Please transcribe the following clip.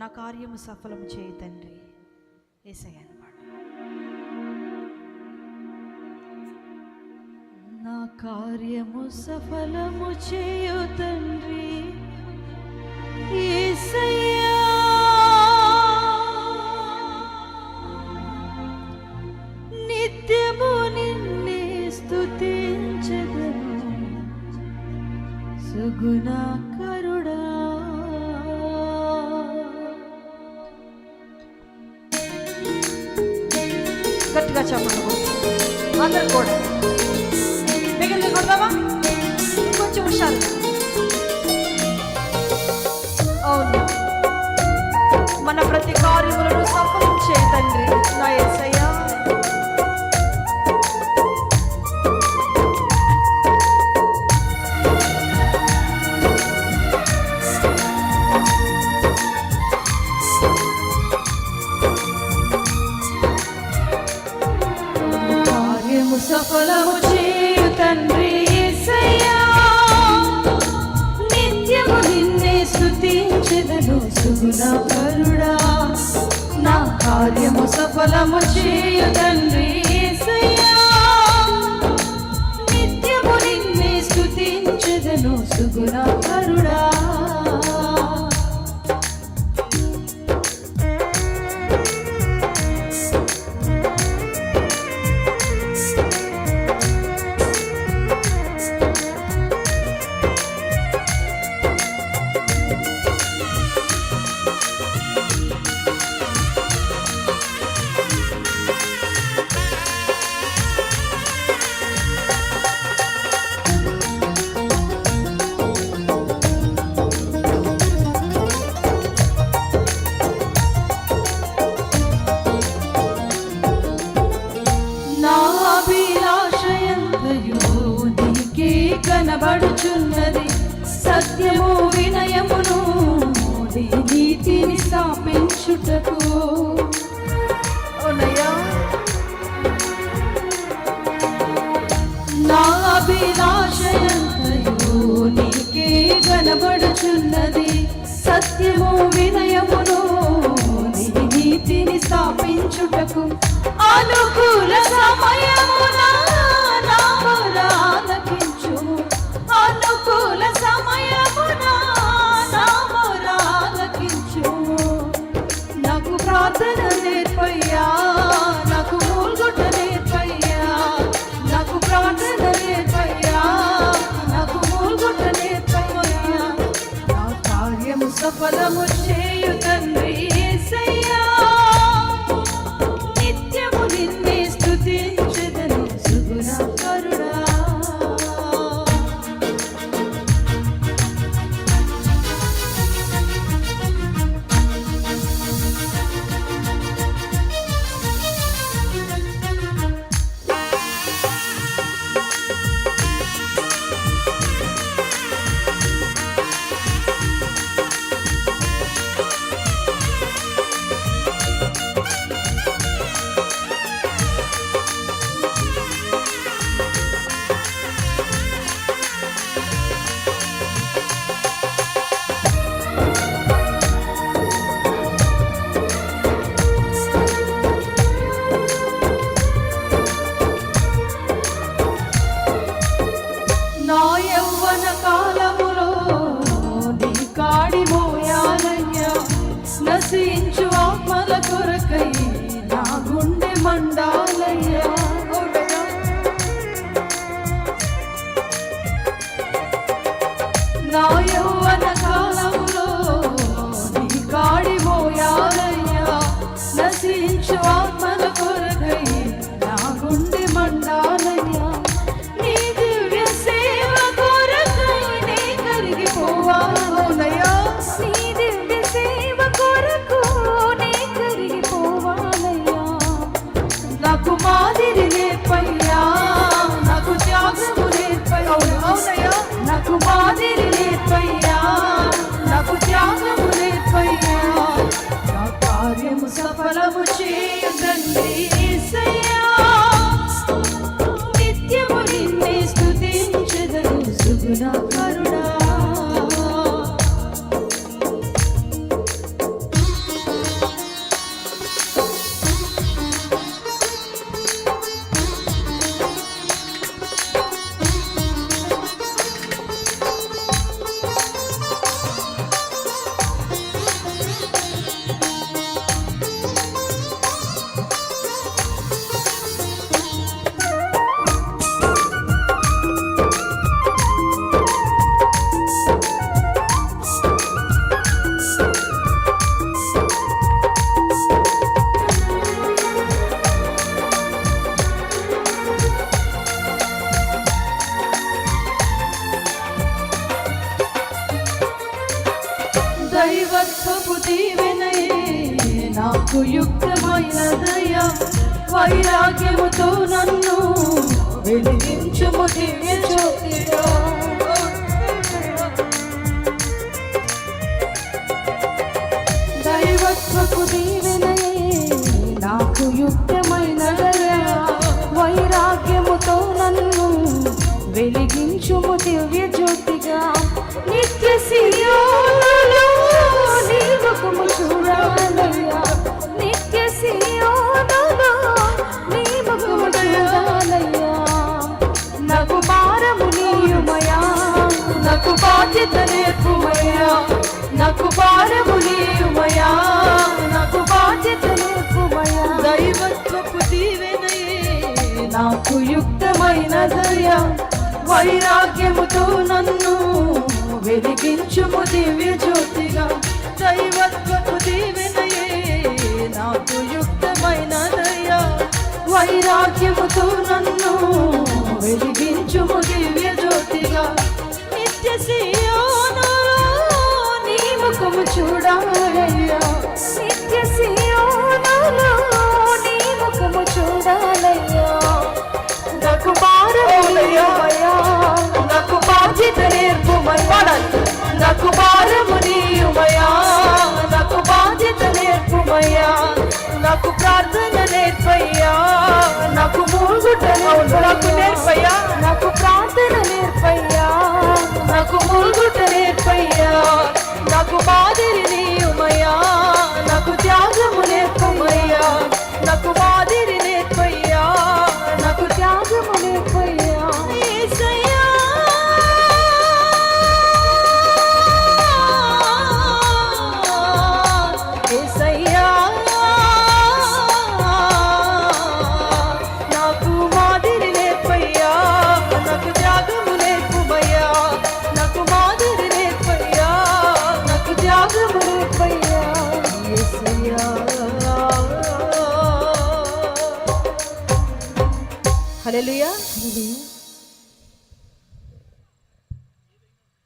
నా కార్యము సఫలం చేయి తండ్రి. ఏసయ్య అన్నమాట నా కార్యము సఫలము చేయు తండ్రి. ఏసయ్య చెప్పండి అందరు కూడా. మిగిలిన కొడదామా కొంచెం హుషారు అవును. మన ప్రతి కార్యములు సుగుణకరుడా నా కార్యము సఫలము చేయు తండ్రి నిత్యము నిన్నే స్తుతించెదను సుగుణకరుడా కనబడుచున్నది. సత్యము వినయమును నీతిని స్థాపించుటకు అవునయ్యా. నా అభిలాషయంతయు నీకే కనబడుచున్నది. సత్యము వినయమును నీ నీతిని స్థాపించుటకు అనుకూల సమయమున కార్యము ஆண்டாரையா సుయుక్తమైన దయ వైరాగ్యముతో నన్ను వెలిగించుము దివ్య జ్యోతిగా. దైవత్వపు దీవెనయే నాకు యుక్తమైన దయ వైరాగ్యముతో నన్ను వెలిగించుము దివ్య జ్యోతి నాకు బాధ్యత నేర్పుమయ్యా నాకు భారము నీయుమయా నాకు బాధ్యత నేర్పుమయా దైవత్వపు దీవెనయే నాకు యుక్తమైన దయ. వైరాగ్యముతో నన్ను వెలిగించుము దివ్య జ్యోతిగా. దైవత్వపు దీవెనయే నాకు యుక్తమైన దయ. వైరాగ్యముతో నన్ను వెలిగించుము దివ్య না Hallelujah. Hallelujah.